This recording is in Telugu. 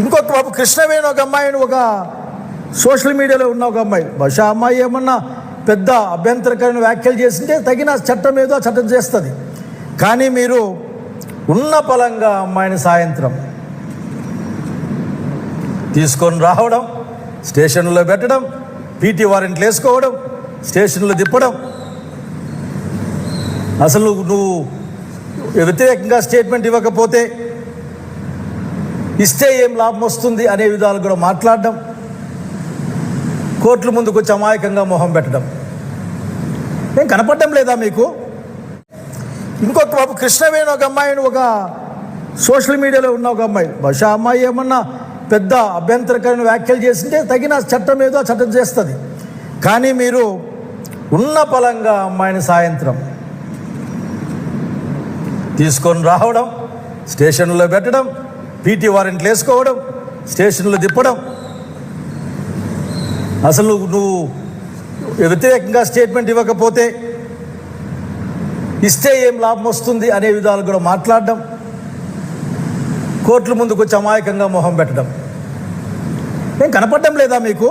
ఇంకొక బాబు కృష్ణవేణి ఒక అమ్మాయిని ఒక సోషల్ మీడియాలో ఉన్న ఒక అమ్మాయి. బహుశా అమ్మాయి ఏమన్నా పెద్ద అభ్యంతరకరమైన వ్యాఖ్యలు చేసింటే తగిన చట్టం ఏదో చట్టం చేస్తుంది. కానీ మీరు ఉన్న పలంగా అమ్మాయిని సాయంత్రం తీసుకొని రావడం స్టేషన్లో పెట్టడం పీటీ వారెంట్లు వేసుకోవడం స్టేషన్లో తిప్పడం. అసలు నువ్వు వ్యతిరేకంగా స్టేట్మెంట్ ఇవ్వకపోతే ఇస్తే ఏం లాభం వస్తుంది అనే విధాలు కూడా మాట్లాడడం కోర్టుల ముందుకు వచ్చి అమాయకంగా మొహం పెట్టడం. ఏం కనపడడం లేదా మీకు? ఇంకొక బాబు కృష్ణవేణి ఒక అమ్మాయిని ఒక సోషల్ మీడియాలో ఉన్న ఒక అమ్మాయి. బహుశా అమ్మాయి ఏమన్నా పెద్ద అభ్యంతరకరమైన వ్యాఖ్యలు చేసింటే తగిన చట్టం ఏదో చట్టం చేస్తుంది. కానీ మీరు ఉన్న పలంగా అమ్మాయిని సాయంత్రం తీసుకొని రావడం స్టేషన్లో పెట్టడం పీటీ వారెంట్లు వేసుకోవడం స్టేషన్లో తిప్పడం. అసలు నువ్వు నువ్వు వ్యతిరేకంగా స్టేట్మెంట్ ఇవ్వకపోతే ఇస్తే ఏం లాభం వస్తుంది అనే విధాలు కూడా మాట్లాడడం కోర్టుల ముందుకు వచ్చి అమాయకంగా మొహం పెట్టడం. ఏం కనపడడం లేదా మీకు?